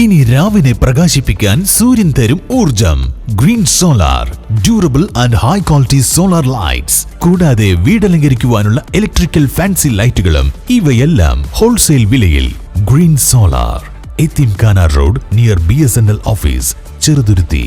ഇനി രാവിനെ പ്രകാശിപ്പിക്കാൻ സൂര്യൻ തരും ഊർജം green solar durable and high quality solar lights കൂടാതെ വീടലങ്കരിക്കുവാനുള്ള ഇലക്ട്രിക്കൽ ഫാൻസി ലൈറ്റുകളും ഇവയെല്ലാം ഹോൾസെയിൽ വിലയിൽ. Green solar എത്തിംഖാന road near B S N L office Cheruthuruthy.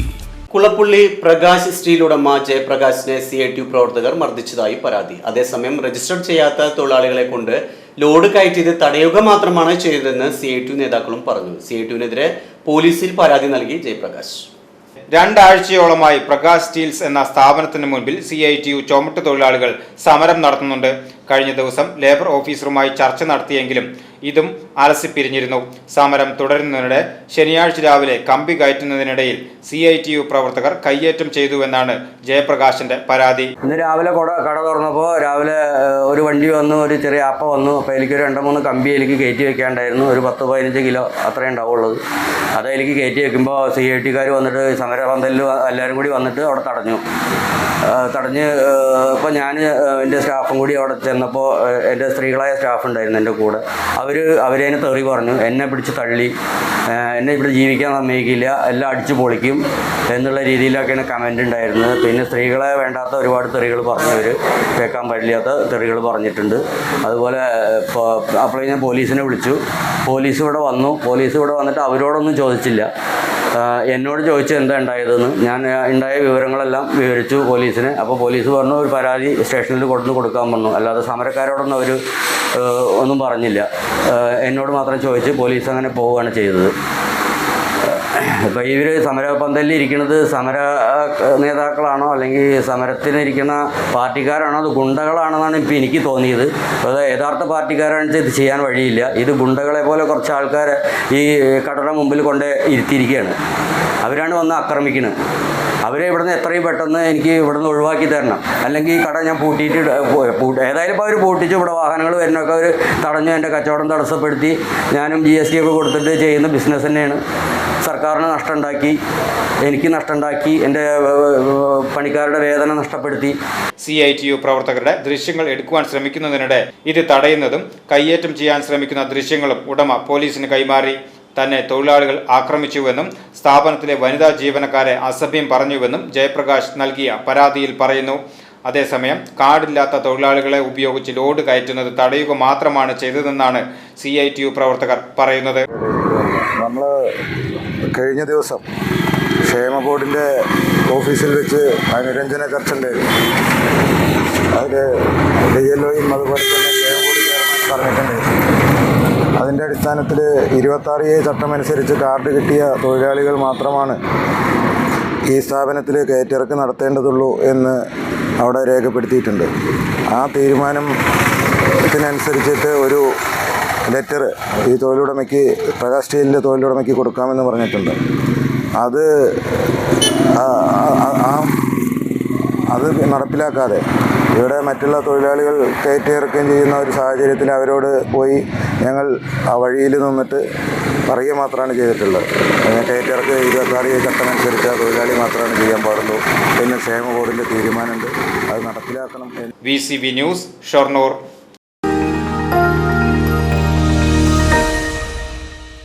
Kulappully Prakash steel ഉടമ ജയപ്രകാശിനെ സി ഐ ടി പ്രവർത്തകർ മർദ്ദിച്ചതായി പരാതി. അതേസമയം രജിസ്റ്റർ ചെയ്യാത്ത തൊഴിലാളികളെ കൊണ്ട് ലോഡ് കയറ്റിയത് തടയുക മാത്രമാണ് ചെയ്തതെന്ന് സി ഐ ടി നേതാക്കളും പറഞ്ഞു. സി ഐ ടുവിനെതിരെ പോലീസിൽ പരാതി നൽകി ജയപ്രകാശ്. രണ്ടാഴ്ചയോളമായി പ്രകാശ് സ്റ്റീൽസ് എന്ന സ്ഥാപനത്തിന് മുൻപിൽ സി ഐ ടി യു ചുമട്ട് തൊഴിലാളികൾ സമരം നടത്തുന്നുണ്ട്. കഴിഞ്ഞ ദിവസം ലേബർ ഓഫീസറുമായി ചർച്ച നടത്തിയെങ്കിലും ഇതും അലസിപ്പിരിഞ്ഞിരുന്നു. സമരം തുടരുന്നതിനിടെ ശനിയാഴ്ച രാവിലെ കമ്പി കയറ്റുന്നതിനിടയിൽ സി ഐ ടി യു പ്രവർത്തകർ കയ്യേറ്റം ചെയ്തുവെന്നാണ് ജയപ്രകാശിന്റെ പരാതി. ഇന്ന് രാവിലെ കട തുറന്നപ്പോൾ രാവിലെ ഒരു വണ്ടി വന്നു ഒരു ചെറിയ അപ്പ വന്നു. അപ്പോൾ എനിക്ക് രണ്ട് മൂന്ന് കമ്പി എനിക്ക് കയറ്റി വെക്കാണ്ടായിരുന്നു. ഒരു പത്ത് പതിനഞ്ച് കിലോ അത്രേ ഉണ്ടാവുള്ളത് അത് എനിക്ക് കയറ്റി വെക്കുമ്പോൾ സി ഐ ടിക്കാർ വന്നിട്ട് സമരപന്തലിൽ എല്ലാവരും കൂടി വന്നിട്ട് അവിടെ തടഞ്ഞു. തടഞ്ഞ് ഇപ്പോൾ ഞാൻ എന്റെ സ്റ്റാഫും കൂടി അവിടെ ചെന്നപ്പോൾ എന്റെ സ്ത്രീകളായ സ്റ്റാഫ് ഉണ്ടായിരുന്നു എന്റെ കൂടെ. അവർ അവരതിനെ തെറി പറഞ്ഞു. എന്നെ പിടിച്ച് തള്ളി. എന്നെ ഇവിടെ ജീവിക്കാൻ സമ്മതിക്കില്ല. എല്ലാം അടിച്ചു പൊളിക്കും എന്നുള്ള രീതിയിലൊക്കെയാണ് കമന്റ് ഉണ്ടായിരുന്നത്. പിന്നെ സ്ത്രീകളെ വേണ്ടാത്ത ഒരുപാട് തെറികൾ പറഞ്ഞവർ കേൾക്കാൻ പറ്റില്ലാത്ത തെറികൾ പറഞ്ഞിട്ടുണ്ട്. അതുപോലെ അപ്പോൾ ഞാൻ പോലീസിനെ വിളിച്ചു. പോലീസ് ഇവിടെ വന്നു. പോലീസ് ഇവിടെ വന്നിട്ട് അവരോടൊന്നും ചോദിച്ചില്ല. എന്നോട് ചോദിച്ചു എന്താ ഉണ്ടായതെന്ന്. ഞാൻ ഉണ്ടായ വിവരങ്ങളെല്ലാം വിവരിച്ചു പോലീസിന്. അപ്പോൾ പോലീസ് പറഞ്ഞു ഒരു പരാതി സ്റ്റേഷനിൽ കൊണ്ടു കൊടുക്കാൻ പറഞ്ഞു. അല്ലാതെ സമരക്കാരോടൊന്നും അവർ ഒന്നും പറഞ്ഞില്ല. എന്നോട് മാത്രം ചോദിച്ച് പോലീസ് അങ്ങനെ പോവുകയാണ് ചെയ്തത്. ഇപ്പോൾ ഇവർ സമരപന്തലിൽ ഇരിക്കുന്നത് സമര നേതാക്കളാണോ അല്ലെങ്കിൽ സമരത്തിനിരിക്കുന്ന പാർട്ടിക്കാരാണോ? അത് ഗുണ്ടകളാണെന്നാണ് ഇപ്പോൾ എനിക്ക് തോന്നിയത്. അത് യഥാർത്ഥ പാർട്ടിക്കാരാണെന്ന് ഇത് ചെയ്യാൻ വഴിയില്ല. ഇത് ഗുണ്ടകളെ പോലെ കുറച്ച് ആൾക്കാർ ഈ കടയുടെ മുമ്പിൽ കൊണ്ട് ഇരുത്തിയിരിക്കുകയാണ്. അവരാണ് വന്ന് ആക്രമിക്കുന്നത് അവരെ ഇവിടുന്ന് എത്രയും പെട്ടെന്ന് എനിക്ക് ഇവിടുന്ന് ഒഴിവാക്കി തരണം. അല്ലെങ്കിൽ ഈ കട ഞാൻ പൂട്ടിയിട്ട് ഏതായാലും ഇപ്പോൾ അവർ പൂട്ടിച്ച്. ഇവിടെ വാഹനങ്ങൾ വരുന്നൊക്കെ അവർ തടഞ്ഞു. എന്റെ കച്ചവടം തടസ്സപ്പെടുത്തി. ഞാനും ജി എസ് ടി ഒക്കെ കൊടുത്തിട്ട് ചെയ്യുന്ന ബിസിനസ് തന്നെയാണ്. സർക്കാരിന് നഷ്ടമുണ്ടാക്കി. എനിക്ക് നഷ്ടമുണ്ടാക്കി. എന്റെ പണിക്കാരുടെ വേതന നഷ്ടപ്പെടുത്തി. സി ഐ ടി യു പ്രവർത്തകരുടെ ദൃശ്യങ്ങൾ എടുക്കുവാൻ ശ്രമിക്കുന്നതിനിടെ ഇത് തടയുന്നതും കയ്യേറ്റം ചെയ്യാൻ ശ്രമിക്കുന്ന ദൃശ്യങ്ങളും ഉടമ പോലീസിന് കൈമാറി. തന്നെ തൊഴിലാളികൾ ആക്രമിച്ചുവെന്നും സ്ഥാപനത്തിലെ വനിതാ ജീവനക്കാരെ അസഭ്യം പറഞ്ഞുവെന്നും ജയപ്രകാശ് നൽകിയ പരാതിയിൽ പറയുന്നു. അതേസമയം കാർഡില്ലാത്ത തൊഴിലാളികളെ ഉപയോഗിച്ച് ലോഡ് കയറ്റുന്നത് തടയുക മാത്രമാണ് ചെയ്തതെന്നാണ് സി ഐ ടി യു പ്രവർത്തകർ പറയുന്നത്. നമ്മൾ കഴിഞ്ഞ ദിവസം ക്ഷേമ ബോർഡിന്റെ ഓഫീസിൽ വെച്ച് അനുരഞ്ജന ചർച്ച ഉണ്ടായിരുന്നു അതിൽ ഡി എൽ ഒയും അതുപോലെ തന്നെ ക്ഷേമ ബോർഡ് ചെയർമാൻ പറഞ്ഞിട്ടുണ്ടായിരുന്നു അതിന്റെ അടിസ്ഥാനത്തിൽ ഇരുപത്താറ് എ ചട്ടമനുസരിച്ച് കാർഡ് കിട്ടിയ തൊഴിലാളികൾ മാത്രമാണ് ഈ സ്ഥാപനത്തിൽ കയറ്റിറക്ക് നടത്തേണ്ടതുള്ളൂ എന്ന് അവിടെ രേഖപ്പെടുത്തിയിട്ടുണ്ട്. ആ തീരുമാനത്തിനനുസരിച്ചിട്ട് ഒരു ലെറ്റർ ഈ തൊഴിലുടമയ്ക്ക് പ്രകാശ് സ്റ്റീലിന്റെ തൊഴിലുടമയ്ക്ക് കൊടുക്കാമെന്ന് പറഞ്ഞിട്ടുണ്ട്. അത് അത് നടപ്പിലാക്കാതെ ഇവിടെ മറ്റുള്ള തൊഴിലാളികൾ കയറ്റിയിറക്കുകയും ചെയ്യുന്ന ഒരു സാഹചര്യത്തിൽ അവരോട് പോയി ഞങ്ങൾ ആ വഴിയിൽ നിന്നിട്ട് പറയുക മാത്രമാണ് ചെയ്തിട്ടുള്ളത്. കയറ്റിറക്ക് ഇരുപത്താറ് ചട്ടമനുസരിച്ച് തൊഴിലാളി മാത്രമാണ് ചെയ്യാൻ പാടുള്ളൂ പിന്നെ ക്ഷേമ ബോർഡിന്റെ തീരുമാനമുണ്ട്. അത് നടപ്പിലാക്കണം V C B news Shoranur.